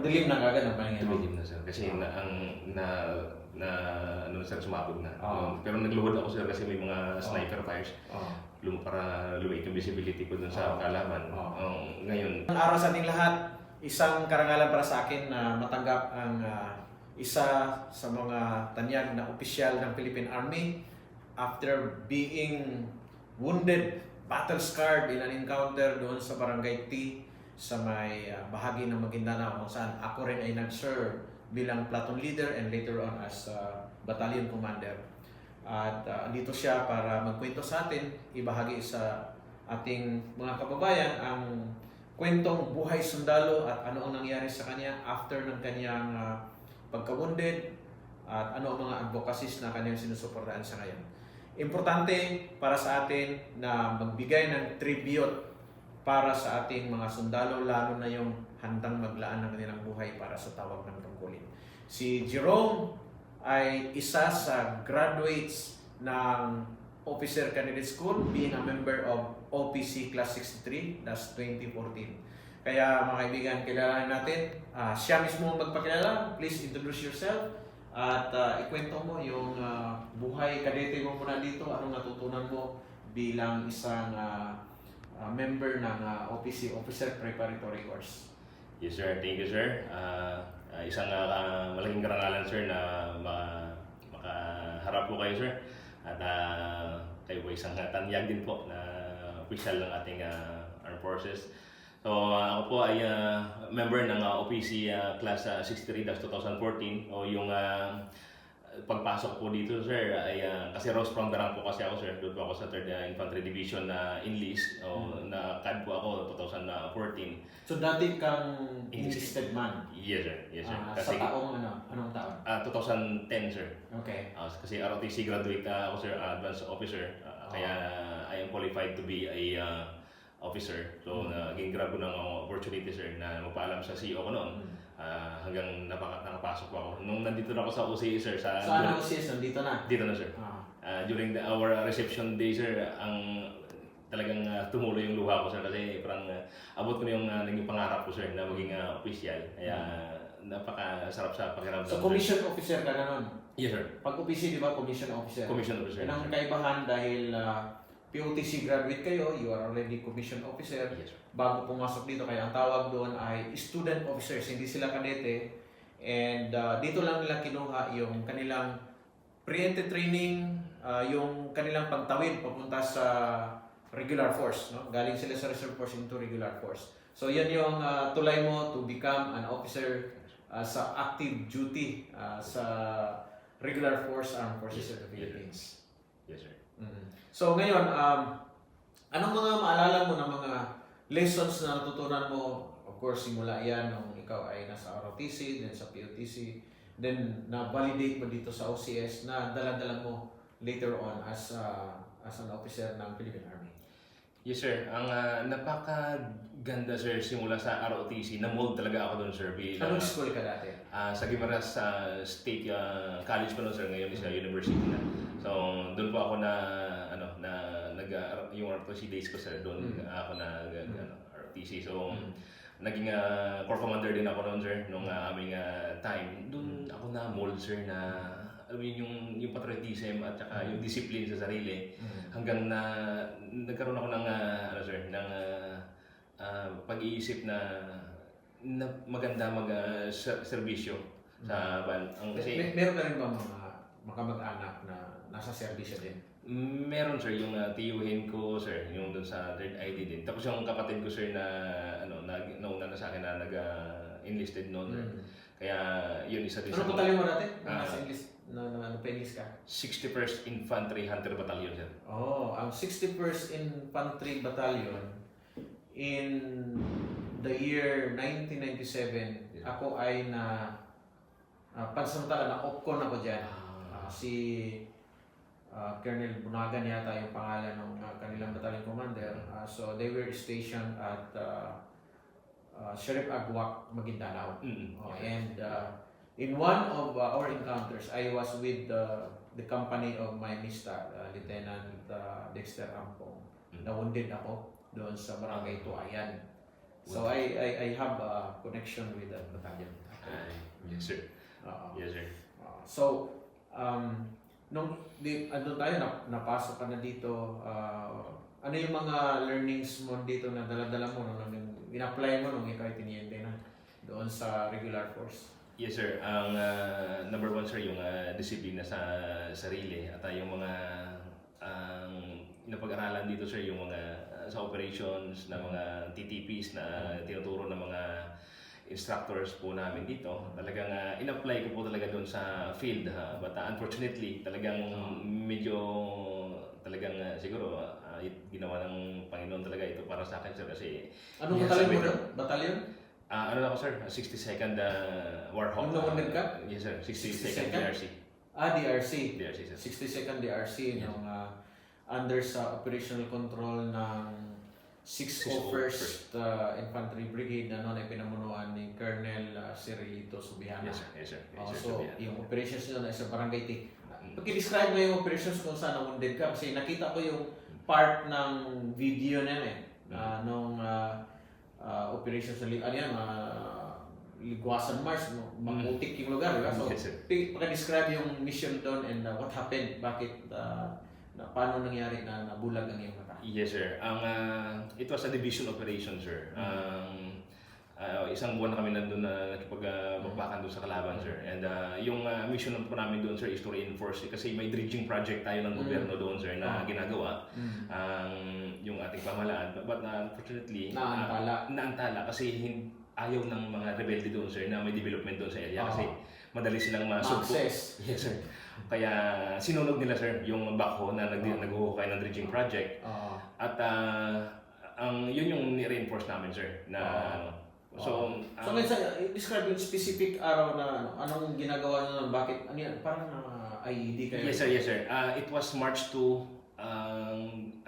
dilim na kagad ang paningin mo. Tumilim na sir. Kasi na, ang na na ano sir sumabog na. Oo. Pero nagluhod ako sir kasi may mga sniper fires. Oh. Lum para luwait yung visibility ko dun sa Oo. kalaban. Oo. Um, ngayon, Ang araw sa ating lahat, isang karangalan para sa akin na matanggap ang ah, isa sa mga tanyag na opisyal ng Philippine Army after being wounded, battle-scarred in an encounter doon sa Barangay T sa may ah, bahagi ng Maguindanao kung saan ako rin ay nag-serve bilang platoon leader and later on as ah, battalion commander. At ah, andito siya para magkwento sa atin, ibahagi sa ating mga kababayan ang kwentong buhay sundalo at ano ang nangyari sa kanya after ng kanyang uh, pagka-wounded at ano ang mga advocacies na kanyang sinusuportahan sa ngayon. Importante para sa atin na magbigay ng tribute para sa ating mga sundalo, lalo na yung handang maglaan ng kanilang buhay para sa tawag ng tungkulin. Si Jerome ay isa sa graduates ng Officer Candidate School being a member of OPC Class 63, that's 2014. Kaya mga kaibigan, kilalanin natin. Ah, siya mismo ang magpakilala. Please introduce yourself. At ah, ikwento mo yung ah, buhay kadete mo muna dito. Anong natutunan mo bilang isang ah, ah, member ng ah, OPC, Officer Preparatory Course. yes sir, thank you sir. Ah, ah, isang ah, malaking karangalan sir na ma- makaharap po kayo sir. At ah, kayo po isang ah, tanyag din po na official ng ating ah, armed forces. So ah, ako po ay ah, member ng ah, OPC ah, class ah, 63-2014 o yung ah, pagpasok po dito sir ay ah, kasi Rose from Darang po kasi ako sir. Doon po ako sa 3rd Infantry Division na enlist. O na CAD po ako 2014 So dati kang enlisted man. yes sir. Yes sir. Ah, kasi sa taong ano? Anong taon? ah, 2010 sir. Okay. Ah, kasi ROTC graduate ah, ako sir ah, advanced officer. Ah, kaya I am qualified to be a ah, officer. So naging grab ko ng ah, opportunity sir na magpaalam sa CEO ko noon. Mm. Ah, hanggang napaka, nakapasok ako nung nandito na ako sa OCA sir sa So ano OCS? Nandito na. dito na sir Ah. Ah, during the, our reception day, sir, ang talagang ah, tumulo yung luha ko, sir, kasi parang ah, abot ko na yung uh, naging pangarap ko, sir, na maging uh, official. Kaya napakasarap sa pakiramdam. So sir. commission officer ka na nun. Yes, sir. Pag OPC, di ba, commission officer? Commission officer. Yan ang kaibahan dahil ah, POTC graduate kayo, you are already commission officer. Yes, sir. Bago pumasok dito, kaya ang tawag doon ay student officers, hindi sila kadete. And ah, dito lang nila kinuha yung kanilang pre-entry training, ah, yung kanilang pagtawid papunta sa regular force. No? Galing sila sa reserve force into regular force. So yan yung ah, tulay mo to become an officer ah, sa active duty ah, sa regular force armed forces of the Yes. Philippines. Yes, sir. Mm. So ngayon, um, anong mga maalala mo ng mga lessons na natutunan mo? Of course, simula yan nung ikaw ay nasa ROTC, then sa POTC, then na-validate mo dito sa OCS na dala-dala mo later on as a, as an officer ng Philippine Army. Yes, sir. Ang ah, napakaganda, sir, simula sa ROTC, na-mold talaga ako doon, sir. Bilang, Anong school ka dati? Ah, sa Guimaras sa State ah, College pa noon sir ngayon is ah, university na. So doon po ako na nag ah, yung ROTC days ko sir doon Mm. ako na nag- ano, ROTC. So Mm. naging ah, corps commander din ako noon sir nung ah, aming ah, time. Doon ako na mold sir na alam yun, yung yung patriotism at saka yung discipline sa sarili hanggang na nagkaroon ako ng ah, ano sir ng ah, ah, pag-iisip na na maganda mag ah, ser- serbisyo sa ban. Ang kasi May, meron ka rin ba mga makamag-anak na nasa serbisyo din? Meron sir yung uh, tiyuhin ko sir yung doon sa third ID din. Tapos yung kapatid ko sir na ano na nauna na sa akin na nag ah, enlisted noon. Mm. Kaya yun isa din Ano sa batalyon mo dati? Nung Ah. nasa English, na, na, ano, pa-English ka? 61st Infantry Hunter Battalion sir. Oh, ang 61st Infantry Battalion in the year 1997, Yeah. ako ay na uh, pansamantala na opcon ako diyan. Ah, si ah, Colonel Bunagan yata yung pangalan ng ah, kanilang battalion commander. Ah, so they were stationed at uh, uh, Sheriff Agwak, Maguindanao. Mm. Oh, and uh, in one of uh, our encounters, I was with the the company of my mister, uh, Lieutenant uh, Dexter Ampong. Mm. Na-wounded ako doon sa Barangay Tuayan. So I I, I have a connection with that battalion. Ay, yes, sir. Oo. Yes, sir. Oo. so um nung di ano tayo na, napasok ka na dito ah, ano yung mga learnings mo dito na dala-dala mo nung nung in-apply mo nung ikaw ay tiniente na doon sa regular force? Yes sir, ang ah, number one sir yung ah, disiplina sa sarili at ah, yung mga ang napag-aralan dito sir yung mga ah, sa operations na mga TTPs na tinuturo ng mga instructors po namin dito. Talagang ah, in-apply ko po talaga doon sa field ha. But ah, unfortunately, talagang medyo talagang ah, siguro ah, ginawa ng Panginoon talaga ito para sa akin sir kasi Anong Yes, batalyon mo doon? Batalyon? Ah, ano na ako sir? 62nd uh, Warhawk. Nung naunod ka? Yes sir, 62nd? 62nd DRC. Ah, DRC. DRC sir. 62nd DRC Yes. yung ah, under sa operational control ng 6th Sixth First uh, Infantry Brigade na noon ay pinamunuan ni Colonel uh, Cirilito Subiana. Yes sir, yes sir. Yes, Oh, sir, so, sabi yan. yung operations nila na sa Barangay T. Mm. Pag-describe mo yung operations kung saan na-wounded ka kasi nakita ko yung part ng video na yan eh. Mm. Uh, nung uh, uh, operations sa li- ano yan, uh, Ligwasan Mars, no? maputik yung lugar, di ba? So, Yes, pag-describe yung mission doon and uh, what happened, bakit, uh, na, paano nangyari na nabulag ang iyong mata. Yes sir. Ang ah, it was a division operation sir. Ang ah, isang buwan na kami nandun na nakipag-bakbakan doon sa kalaban sir. And ah, yung ah, mission po namin doon sir is to reinforce kasi may dredging project tayo ng Mm. gobyerno doon sir na Ah. ginagawa ang yung ating pamahalaan. But ah, unfortunately, ah, Naantala. naantala kasi ayaw ng mga rebelde doon sir na may development doon sa area Ah. kasi madali silang masugpo. Access. Yes sir. Kaya sinunog nila sir yung backhoe na nag Ah. naghuhukay ng dredging project Uh, at ah, ang yun yung ni-reinforce namin sir na ano. So, so, ang- minsan, uh, describe yung specific araw na ano, anong ginagawa nyo, bakit, ano yan, parang uh, IED kayo. yes sir, yes sir. Ah, it was March 2 ang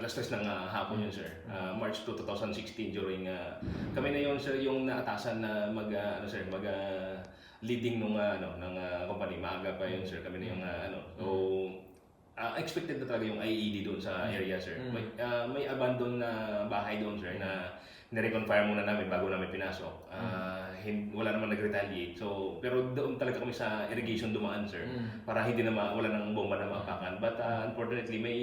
alas 3 ng ah, hapon yun sir. Ah, March 2, 2016 during ah, kami na yun sir yung naatasan na mag ah, ano sir, mag ah, leading nung ah, ano ng ah, company. Maaga pa yun sir. Kami na yung ah, ano. So ah, expected na talaga yung IED doon sa area sir. Mm. May, ah, may abandon na bahay doon sir na nire-confirm muna namin bago namin pinasok. Ah, hin- wala naman nag-retaliate. So, pero doon talaga kami sa irrigation dumaan sir Mm. para hindi na ma- wala ng bomba na maapakan. But uh, unfortunately, may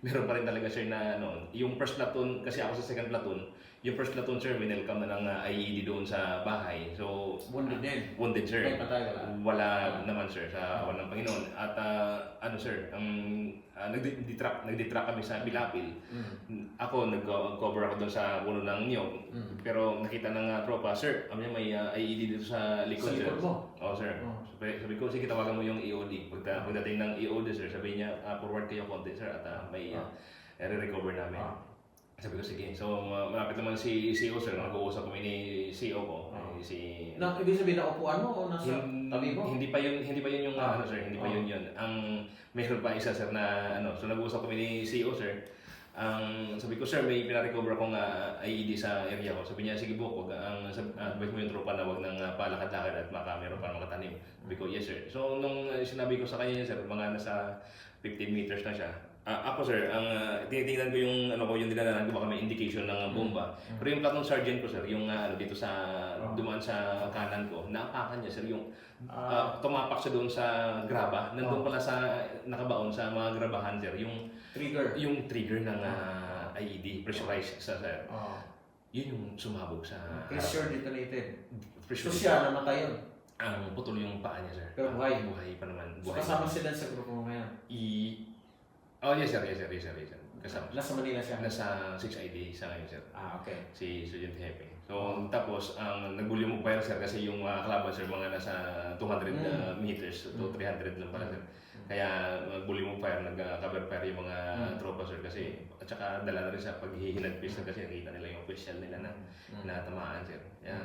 meron pa rin talaga sir na ano, yung first platoon, kasi ako sa second platoon, yung first platoon sir, winelcome na ng uh, IED doon sa bahay. So, Wounded din. wounded sir. May patay wala. Wala naman sir sa awan ng Panginoon. At uh, ano sir, ang uh, nagdi-track nagdi-track kami sa Bilapil. Mm. Ako nag-cover ako doon sa puno ng niyog. Mm. Pero nakita ng uh, tropa, sir, kami may uh, IED dito sa likod Sa sir. likod mo? Oo, sir. Oh. Sabi, sabi ko, sige, tawagan mo yung EOD. Pagda, pagdating ng EOD, sir, sabi niya, ah, forward kayo konti, sir, at ah, may uh, recover namin. Ah. Sabi ko, sige. So, ma- malapit naman si CEO, sir. Nag-uusap kami ni CEO ko. Ah. eh, si... Na, ibig sabihin na upuan mo o nasa Hin- tabi mo? Hindi pa yun, hindi pa yun yung Ah. ano, sir. Hindi pa Ah. yun yun. Ang meron pa isa, sir, na ano. So, nag-uusap kami ni CEO, sir. Ang sabi ko, sir, may pina-recover akong uh, IED sa area ko. Sabi niya, sige po, wag ang sab- ah, advise mo yung tropa na wag nang uh, palakad-lakad at baka meron pa makatanim. Sabi ko, yes sir. So, nung uh, sinabi ko sa kanya, sir, mga nasa 15 meters na siya. Ah, ako sir, ang uh, tinitingnan ko yung ano ko yung dinalanan ko baka may indication ng uh, bomba. Pero yung platoon sergeant ko sir, yung uh, ano dito sa Oh. dumaan sa kanan ko, naapakan niya sir yung Ah. ah, tumapak siya doon sa graba. Nandun pala sa nakabaon sa mga grabahan sir, yung trigger. yung trigger ng ah, IED pressurized sa sir. Oh. Yun yung sumabog sa Pressure detonated. pressure. So siya namatay yun. Ang putol yung paa niya sir. Pero Ah, buhay. buhay pa naman. So Buhay. kasama sila sa grupo mo ngayon. I Oh, yes sir, yes sir, yes sir, yes sir. Kasama. Nasa Manila siya. Nasa 6ID sa ngayon sir. Ah, okay. Si Sergeant Hepe. So, tapos, ang nagbuli mo fire sir kasi yung mga kalaban sir, mga nasa 200 Mm. uh, meters to 300 lang pala sir. Kaya nagbuli mo fire, nag-cover fire yung mga Mm. tropa sir kasi at saka dala na rin sa paghihinagpis sir kasi nakita nila yung official nila na Mm. natamaan sir. Kaya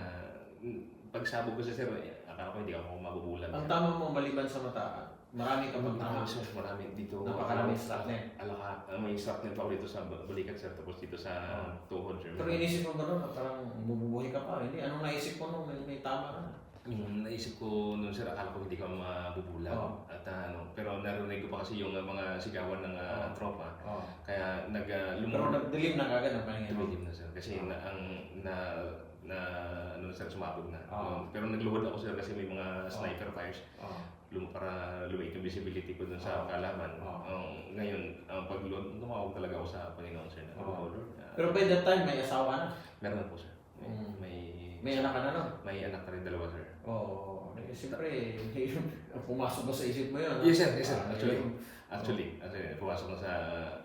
pagsabog ko sa sir, eh, akala ko hindi ako mabubulag. Ang tama mo maliban sa mata, marami ka tama. sir, marami dito. Napakaraming shrapnel. Alaka, ah, may pa ako dito sa balikat sir, tapos dito sa Ah. tuhod sir. Pero inisip mo na parang bubuhay ka pa? Hindi, anong naisip mo nung may, may tama ka na? Yung naisip ko noon sir, akala ko hindi ko mabubulag. Oo. At ah, ano, pero narinig ko pa kasi yung ah, mga sigawan ng ah, Oo. tropa. Oh. Kaya nag uh, Pero nagdilim na kagad ang paningin. Tumilim na sir. Kasi Oo. na, ang na na ano sir, sumabog na. Ah. Pero nagluhod ako sir kasi may mga sniper fires Oh. lum para lumiit yung visibility ko dun sa Ah. kalaban. Ah. Um, ngayon, ang pagluhod, tumawag talaga ako sa Panginoon sir. Na, Ah. "Oh, Lord, ah, Pero by that time, may asawa na. meron na po sir. May, Mm. may, May anak ka na, no? may anak na rin dalawa sir. Oo. Oh, siyempre, pumasok ba sa isip mo yun? Yes, sir. Yes, sir. Ah, Actually, yun. Actually, actually pumasok na sa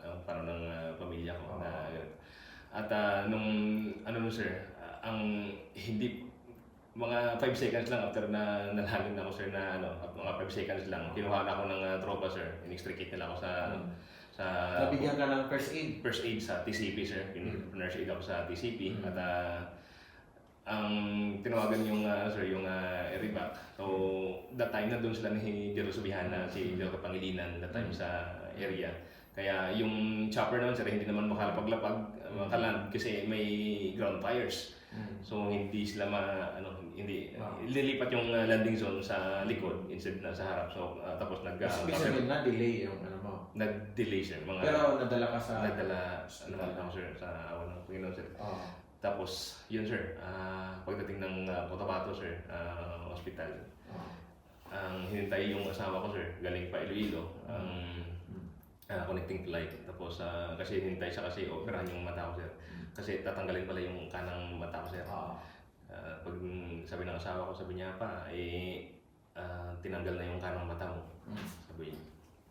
uh, parang ng uh, pamilya ko. Oo. Na, at ah, nung, ano nun sir, ah, ang hindi, mga 5 seconds lang after na nalangin ako sir na ano, at mga 5 seconds lang, kinuha na ako ng uh, tropa sir, in-extricate nila ako sa, Mm. sa Nabigyan ka ng first aid. first aid sa TCP sir, Mm. nurse aid ako sa TCP Mm. at ah, ang tinawagan yung uh, sir yung uh, Eribac. So that time na doon sila ni Jero Subihana, si Jero Pangilinan that time sa area. Kaya yung chopper naman sir hindi naman makalapag-lapag makaland kasi may ground fires. Mm. So hindi sila ma ano hindi Ah. lilipat yung uh, landing zone sa likod instead na sa harap. So uh, tapos nag uh, Ibig sabihin na delay yung ano mo. nag-delay sir mga Pero nadala ka sa... nagdala naman ako sir sa awan ng Panginoon sir. Oo. Tapos, yun sir, ah, pagdating ng uh, Cotabato sir, ah, hospital, Oo. ang hinintay yung asawa ko sir, galing pa Iloilo, ang Mm. Ah, connecting flight. Tapos, ah, kasi hinintay siya kasi operahan yung mata ko sir. Kasi tatanggalin pala yung kanang mata ko sir. Ah, pag sabi ng asawa ko, sabi niya pa, eh, ah, tinanggal na yung kanang mata mo. Mm. Sabi,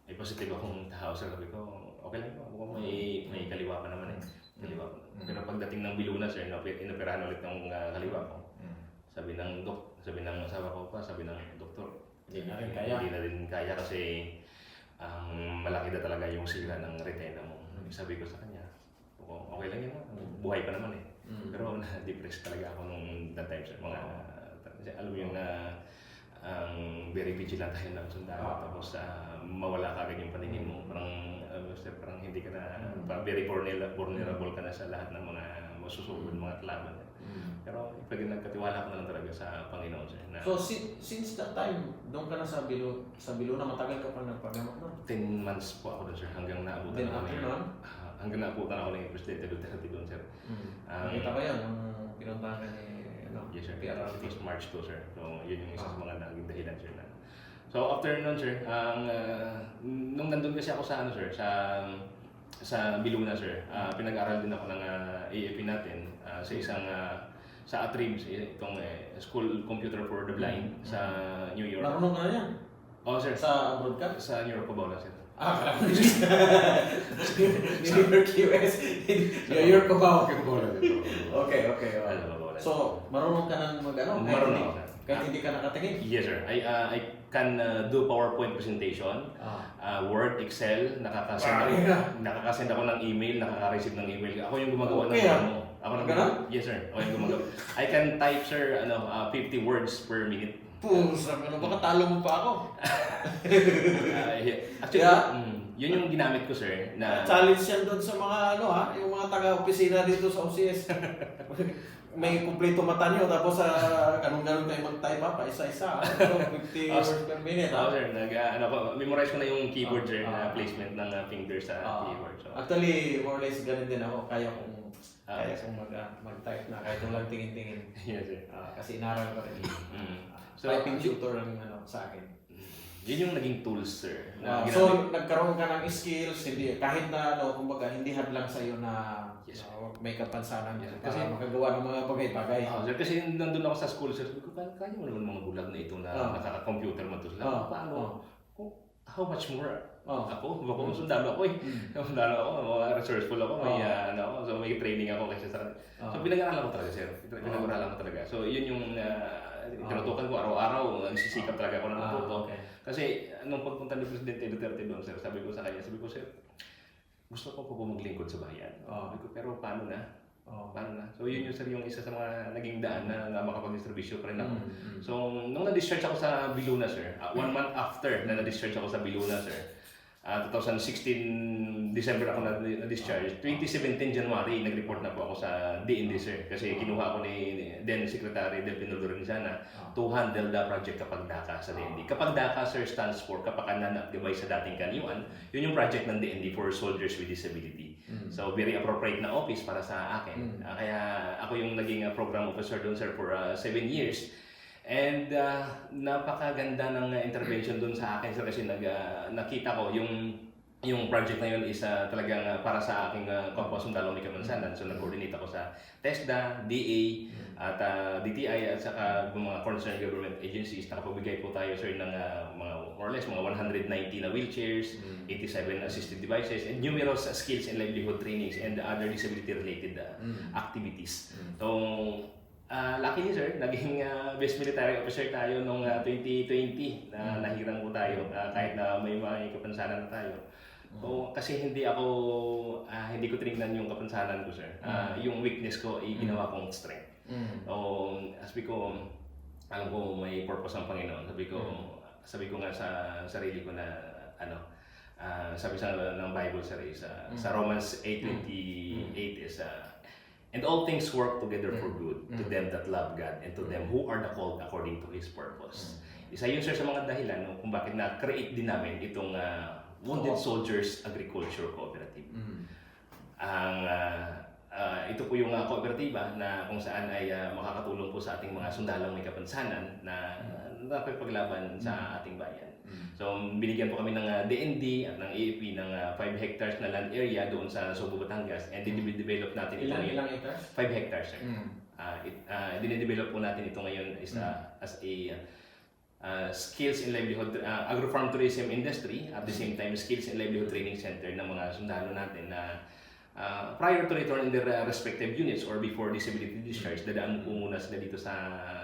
eh positive akong tao sir. Sabi ko, okay lang po. Mukhang may, may kaliwa pa naman eh. Kaliwa pa. Mm. Pero pagdating ng Biluna sir, inoper- inoperahan ulit ng ah, kaliwa ko. Mm. Sabi ng dok, sabi ng asawa ko pa, sabi ng doktor, Hindi na rin kaya. Hindi na rin kaya kasi ang malaki na talaga yung sila ng retina mo. Mm. Sabi ko sa kanya, "Oo, okay lang yun. ah. Buhay pa naman eh. Mm. Pero na-depress talaga ako nung that time sir. Mga, kasi alam mo yung na ang very vigilant tayo ng sundalo. Ah. Tapos ah, mawala ka agad yung paningin mo. Parang, ano, sir, parang hindi ka na, Mm. parang very vulnerable, vulnerable ka na sa lahat ng mga masusugod, mga kalaban. Mm. Pero pag nagkatiwala ka na lang talaga sa Panginoon sir. Na So, si- since that time, doon ka na sa Bilo, sa Bilo na matagal ka pa nagpagamot no? 10 months po ako doon sir hanggang naabutan Then ako after ni- nun? Ah, hanggang naabutan ako ni Presidente Duterte doon sir. Um, Nakita ko yan nung pinuntahan ka ni ano, Yes sir. PRRT. It was March 2 sir. So yun yung isa sa Ah. mga naging dahilan sir na. So after nun sir, ang ah, nung nandun kasi ako sa ano sir, sa sa Biluna sir, ah, pinag-aral din ako ng ah, AFP natin ah, sa isang ah, sa Atribs, eh, itong eh, School Computer for the Blind sa New York. Marunong ka na yan? Oh sir, Sa abroad ka? sa New York po ba sir? Ah, kala ko New York, US. New York ko ba? Okay. Okay, okay. So, marunong ka nang mag ano? Kahit Marunong. Kahit hindi ka nakatingin? Yes sir. I uh, I can uh, do PowerPoint presentation, Ah. Uh, Word, Excel, nakakasend ako, ka. nakakasend ako ng email, nakaka-receive ng email. Ako yung gumagawa Okay, ng ah. ano. Ako nang Ganun? Yes sir. Ako yung gumagawa. I can type sir ano uh, 50 words per minute. Pusa, ano baka talo mo pa ako? Uh, yeah. Actually, Yeah. mm, yun yung ginamit ko sir na Challenge yan doon sa mga ano ha, yung mga taga-opisina dito sa OCS. May kumpleto mata nyo, tapos sa ganun-ganun kayo mag-type pa isa-isa. ha? So, 50 Ah, words per minute ako ha. sir, nag, uh, ano ko, memorize ko na yung keyboard Ah, sir na ah. placement ng uh, fingers sa Ah. keyboard. So, Actually, more or less ganun din ako. Kaya kong, Ah. kaya kong mag, ah, mag-type na kahit lang tingin-tingin. yes sir. Ah, kasi inaral ko rin. Mm. So, typing tutor ang ano, sa akin. Yun yung naging tools sir. Ah, Na so, ginamit- nagkaroon ka ng skills, hindi, kahit na, ano, kumbaga, hindi hadlang sa'yo na Yes, na may kapansanan Yes, para kasi- makagawa ng mga bagay-bagay. Ah, sir, kasi nandun ako sa school, sir, ko, kaya, kaya mo naman mga bulag na ito na Ah. nakaka-computer mo to sila. Ah, Paano? ah. Kung, how much more? Oh. Ako, ako, sundalo ako eh. Mm. Sundalo ako, mga resourceful ako, may, Ah. ah, ano, so may training ako kasi sa. Ah. So pinag-aralan ko talaga, sir. Pinag-aralan ko talaga. So yun yung uh, tinutukan ko araw-araw, nagsisikap talaga ako ng Ah, matuto. okay. Kasi nung pagpunta ni Presidente Duterte doon, sir, sabi ko sa kanya, sabi ko, sir, gusto ko po po maglingkod sa bayan. Ah. Sabi ko, pero paano na? Oh. Paano na? So yun yung sir yung isa sa mga naging daan na, na makapag-distribusyon pa rin ako. Mm, mm. So nung na-discharge ako sa Biluna sir, uh, one month after na na-discharge ako sa Biluna sir, Ah, 2016 December ako na, na-discharge. 2017 January, nag-report na po ako sa DND sir. Kasi kinuha ko ni then Secretary Del Pinulo Renzana to handle the project kapag DACA sa DND. Kapag DACA sir stands for kapag na-device sa dating kanyuan, yun yung project ng DND for soldiers with disability. So very appropriate na office para sa akin. Ah, kaya ako yung naging ah, program officer doon sir for 7 years. And ah, napakaganda ng ah, intervention doon sa akin sir kasi nag, ah, nakita ko yung yung project na yun is ah, talagang ah, para sa aking uh, kapwa sundalo ni Kamansanan. So nag-coordinate ako sa TESDA, DA, at ah, DTI at saka mga concerned government agencies. Nakapagbigay po tayo sir ng ah, mga more or less mga 190 na wheelchairs, 87 assisted devices, and numerous skills and livelihood trainings and other disability related ah, activities. So, ah luckily sir, naging ah, best military officer tayo noong ah, 2020 na nahirang po tayo ah, kahit na may mga kapansanan na tayo. So, kasi hindi ako, ah, hindi ko tinignan yung kapansanan ko sir. Ah, Yung weakness ko, ay ginawa kong strength. So, sabi ko, alam ko may purpose ang Panginoon. Sabi ko, sabi ko nga sa sarili ko na, ano, ah, sabi sa ng Bible sir is, ah, sa Romans 8.28 is, ah, And all things work together for good to them that love God and to them who are the called according to His purpose. Isa yun sir sa mga dahilan no, kung bakit na-create din namin itong ah, Wounded Soldiers Agriculture Cooperative. Ang ah, ah, ito po yung uh, kooperatiba na kung saan ay ah, makakatulong po sa ating mga sundalong may kapansanan na uh, nakapagpaglaban sa ating bayan. So binigyan po kami ng ah, DND at ng AFP ng 5 hectares na land area doon sa Subo, Batangas and dinedevelop natin ito Ilang ngayon. ilang acres? 5 hectares sir. Ah, it, ah, dinedevelop po natin ito ngayon is, ah, as a ah, skills and livelihood ah, agro-farm tourism industry at the same time skills and livelihood training center ng mga sundalo natin na ah, prior to return in their ah, respective units or before disability discharge dadaan po muna sila dito sa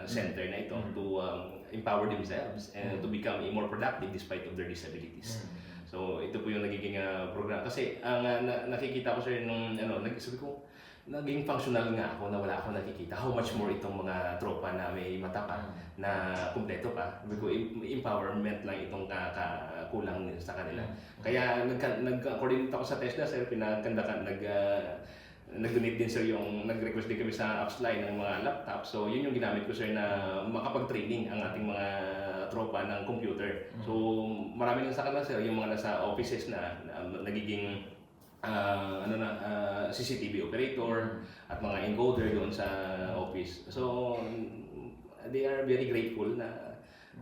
center na ito to um, empower themselves and to become more productive despite of their disabilities. So ito po yung nagiging ah, program kasi ang ah, na- nakikita ko sir nung ano nag sabi ko naging functional nga ako na wala ako nakikita. How much more itong mga tropa na may mata pa na kumpleto pa? Em- empowerment lang itong ka, ka- kulang sa kanila. Kaya nag nag-coordinate ako sa TESDA sir pinagkanda ka nag ah, nag-donate din sir yung nag-request din kami sa Upsline ng mga laptop. So yun yung ginamit ko sir na makapag-training ang ating mga tropa ng computer. So marami lang sa kanila sir yung mga nasa offices na, na nagiging ah, ano na ah, CCTV operator at mga encoder doon sa office. So they are very grateful na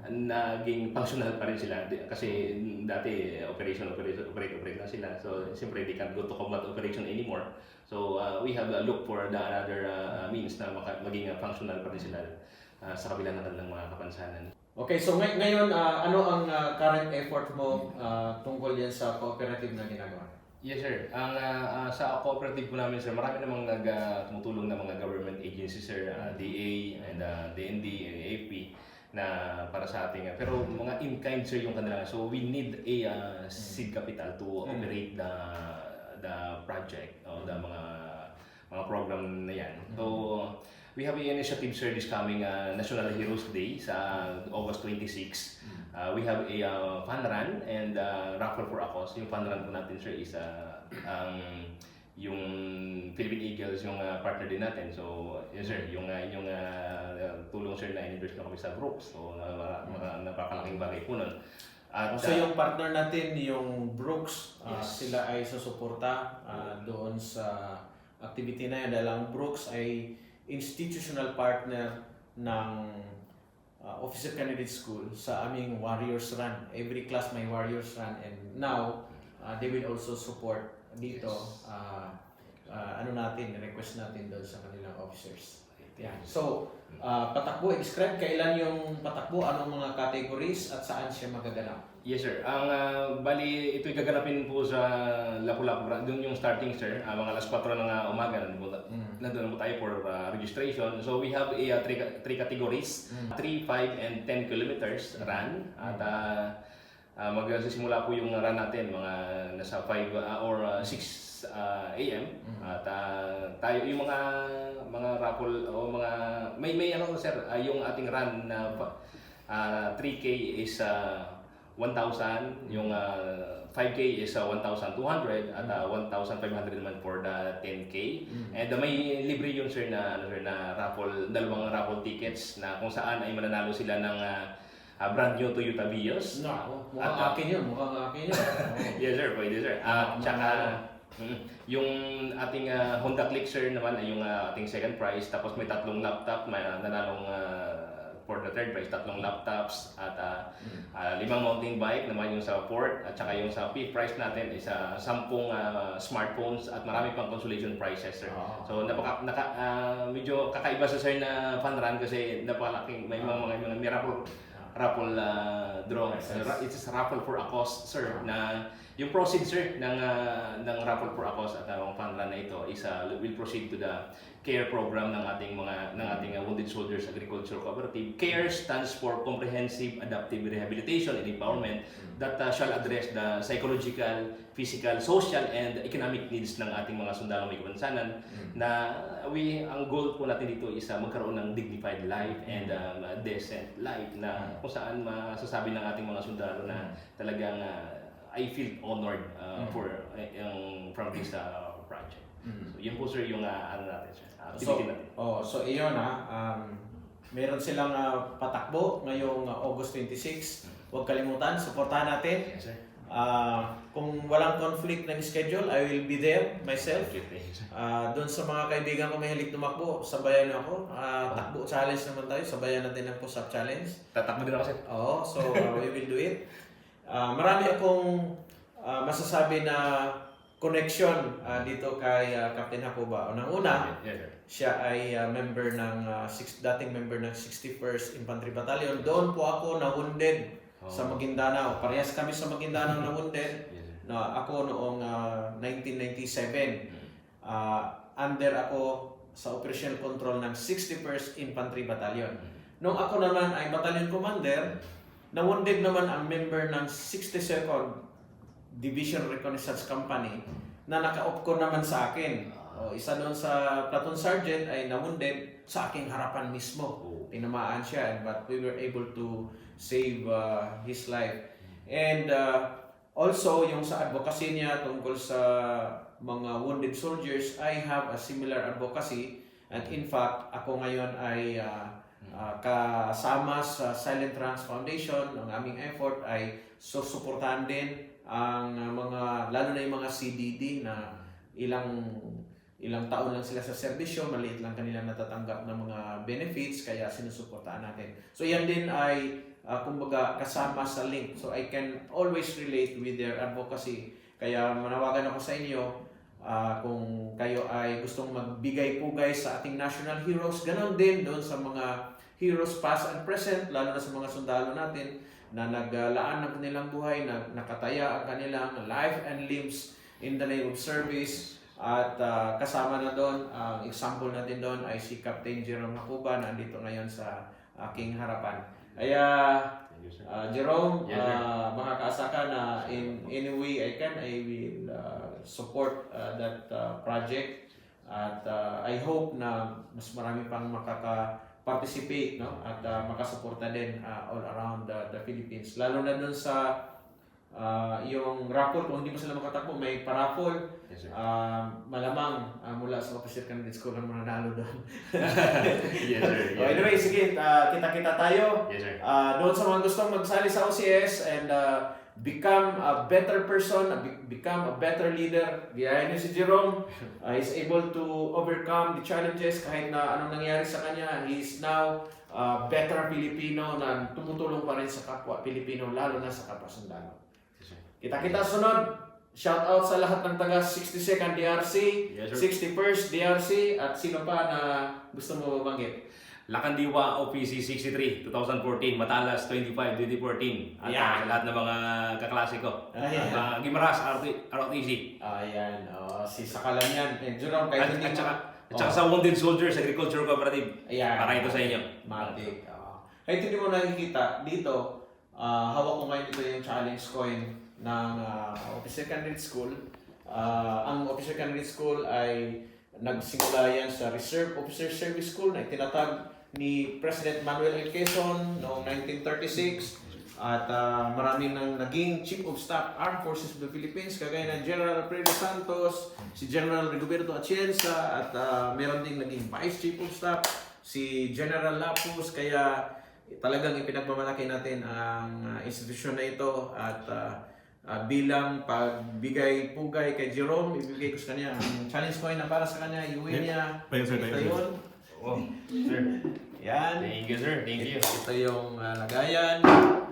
naging functional pa rin sila. Kasi dati operation operation operate operate na sila. So siyempre they can't go to combat operation anymore. So uh, we have uh, look for the other uh, means na maka, maging uh, functional pa rin sila uh, sa kabila ng kanilang mga kapansanan. Okay, so ngay- ngayon, ah, ano ang ah, current effort mo ah, tungkol yan sa cooperative na ginagawa? Yes sir. Ang ah, ah, sa cooperative po namin sir, marami namang nag ah, tumutulong na mga government agencies sir, ah, DA and ah, DND and AFP na para sa ating ah, pero mga in-kind sir yung kanila. So we need a ah, seed capital to operate the the project o the mga mga program na yan. So we have an initiative sir this coming ah, National Heroes Day sa August 26. Uh, we have a uh, fun run and uh, raffle for ACOS. Yung fun run po natin sir is uh, ang yung Philippine Eagles yung uh, partner din natin. So, yes sir, yung uh, yung uh, tulong sir na in-invest na kami sa Brooks. So, uh, mga napakalaking bagay po nun. At so uh, yung partner natin, yung Brooks, Yes. sila ay susuporta ah, doon sa activity na yan dahil ang Brooks ay institutional partner ng ah, Officer Candidate School sa aming Warriors Run. Every class may Warriors Run and now ah, they will also support dito ah, ah, ano natin, request natin doon sa kanilang officers. Yan. So, ah, patakbo, describe kailan yung patakbo, anong mga categories at saan siya magaganap. Yes sir. Ang ah, bali ito'y gaganapin po sa Lapu-Lapu. Doon yung starting sir, ah, mga alas 4 ng ah, umaga nandun, po- nandun po tayo for ah, registration. So we have a, ah, three, ca- three categories, 3, 5 and 10 kilometers run. At ah, ah, magsisimula po yung run natin mga nasa 5 ah, or ah, 6 ah, AM. At ah, tayo yung mga mga raffle o mga may may ano sir, ah, yung ating run na ah, 3K is ah, 1,000. Yung ah, 5K is ah, 1,200 at ah, 1,500 naman for the 10K. And ah, may libre yun sir na, ano, sir, na raffle, dalawang raffle tickets na kung saan ay mananalo sila ng ah, ah, brand new Toyota Vios. No, mukhang At, ah, akin yun, mukhang akin yun. yes sir, pwede sir. At Mga- tsaka, mm, yung ating ah, Honda Click sir naman ay yung ah, ating second prize. Tapos may tatlong laptop, may ah, nanalong ah, for the third prize, tatlong laptops at ah, ah, limang mountain bike naman yung sa fourth at saka yung sa fifth prize natin is sa sampung ah, smartphones at marami pang consolation prizes sir. Ah. So napaka naka, ah, medyo kakaiba sa sir na fun run kasi napakalaking may mga mga, mga miracle raffle uh, draw. Prizes. Uh, it's a raffle for a cause, sir. Na yung proceeds, sir, ng, uh, ng raffle for a cause at ang run na ito is uh, will proceed to the CARE program ng ating mga ng ating uh, Wounded Soldiers Agriculture Cooperative. CARE stands for Comprehensive Adaptive Rehabilitation and Empowerment that uh, shall address the psychological, physical, social, and economic needs ng ating mga sundalo may kabansanan na we ang goal po natin dito is uh, magkaroon ng dignified life and um, a decent life na kung saan masasabi ng ating mga sundalo na talagang uh, I feel honored uh, Mm. for uh, yung from this uh, project. Mm. So yun po sir yung uh, ano natin sir. Uh, So, natin. oh, so iyon ha, um, meron silang ah, patakbo ngayong ah, August 26. Huwag kalimutan, supportahan natin. Yes sir. Ah, kung walang conflict ng schedule, I will be there myself. Sir. Ah, doon sa mga kaibigan ko may halik tumakbo, sabayan ako. Ah, takbo challenge naman tayo, sabayan natin ang push-up challenge. Tatakbo din ako sir. Oo, so uh, we will do it. Ah, marami akong ah, masasabi na connection ah, dito kay ah, Captain Hakuba. Unang-una, Yes sir. siya ay ah, member ng ah, six, dating member ng 61st Infantry Battalion. Doon po ako na-wounded sa Oh. Maguindanao. Parehas kami sa Maguindanao na-wounded. Yes sir. Na ako noong ah, 1997. Mm. Ah, under ako sa operational control ng 61st Infantry Battalion. Nung ako naman ay battalion commander, na-wounded naman ang member ng 62nd Division Reconnaissance Company na naka-opco naman sa akin. O, isa doon sa platoon sergeant ay na-wounded sa aking harapan mismo. Oh. Tinamaan siya but we were able to save uh, his life. And uh, also yung sa advocacy niya tungkol sa mga wounded soldiers, I have a similar advocacy. And in fact, ako ngayon ay uh, uh, kasama sa Silent Trans Foundation. Ang aming effort ay susuportahan din ang mga, lalo na yung mga CDD na ilang ilang taon lang sila sa serbisyo, maliit lang kanilang natatanggap ng mga benefits, kaya sinusuportahan natin. So yan din ay uh, kumbaga kasama sa link. So I can always relate with their advocacy. Kaya manawagan ako sa inyo ah, kung kayo ay gustong magbigay pugay sa ating national heroes, ganon din doon sa mga heroes past and present, lalo na sa mga sundalo natin na naglaan ng kanilang buhay, na nakataya ang kanilang life and limbs in the name of service. At ah, kasama na doon, ang example natin doon ay si Captain Jerome Hakuba na andito ngayon sa aking harapan. Kaya sir. Ah, Jerome, Yes, ah, makakaasa ka na in any way I can, I will ah, support ah, that ah, project. At ah, I hope na mas marami pang makaka-participate no? at ah, makasuporta din ah, all around the, the Philippines. Lalo na dun sa ah, yung raffle, kung hindi mo sila makatakbo, may paraffle. Yes sir. Ah, malamang ah, mula sa Officer Candidate School ang mananalo doon. yes sir. Oh, anyway, sige, ah, kita-kita tayo. Yes sir. Uh, doon sa mga gustong magsali sa OCS and uh, become a better person, uh, be- become a better leader. Gaya niyo si Jerome, uh, is able to overcome the challenges kahit na anong nangyari sa kanya. He is now a better Filipino na tumutulong pa rin sa kapwa Pilipino, lalo na sa kapwa sundalo. Kita-kita sunod. Shout out sa lahat ng taga 62nd DRC, Yes, sir. 61st DRC, at sino pa na gusto mo mabanggit. Lakandiwa OPC 63 2014 Matalas 25 2014 at Yeah. uh, sa lahat ng mga kaklase ko. Ayan. At uh, Gimaras RT, ROTC. Ayan, oh, si Sakalan yan. Eh, Jerome, At, kahit at, hindi saka, mo- at saka sa Wounded Soldiers Agriculture Cooperative. Ayan. Para ito sa inyo. Matik. oo. Kahit hindi mo nakikita, dito, ah, hawak ko ngayon ito yung challenge coin ng ah, Officer Candidate School. Ah, ang Officer Candidate School ay nagsimula yan sa Reserve Officer Service School na itinatag ni President Manuel L. Quezon noong 1936 At ah, marami nang naging Chief of Staff Armed Forces of the Philippines, kagaya ng General Alfredo Santos, si General Rigoberto Atienza, at ah, meron ding naging Vice Chief of Staff, si General Lapus, kaya talagang ipinagmamalaki natin ang ah, institusyon na ito at ah, ah, bilang pagbigay pugay kay Jerome, ibigay ko sa kanya ang challenge coin na para sa kanya, iuwi niya. Thank you, sir. Thank Ito you. yun. Oh, sir. Yan. Thank you, sir. Thank you. Ito yung ah, lagayan.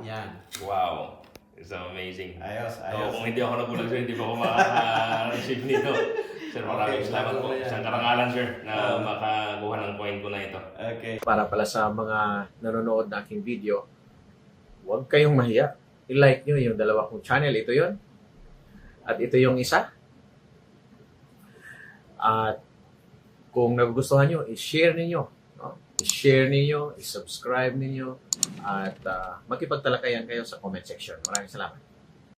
Yan. Wow. It's amazing. Ayos, So, ayos. kung hindi ako nabulag, sir, hindi pa ako makaka-receive nito. Sir, maraming Okay, salamat po. Isang karangalan, sir, na Ah. makakuha ng coin ko na ito. Okay. para pala sa mga nanonood ng aking video, huwag kayong mahiya. I-like nyo yung dalawa kong channel. Ito yon At ito yung isa. At kung nagugustuhan nyo, i-share ninyo. No? I-share ninyo, i-subscribe ninyo, at uh, makipagtalakayan kayo sa comment section. Maraming salamat.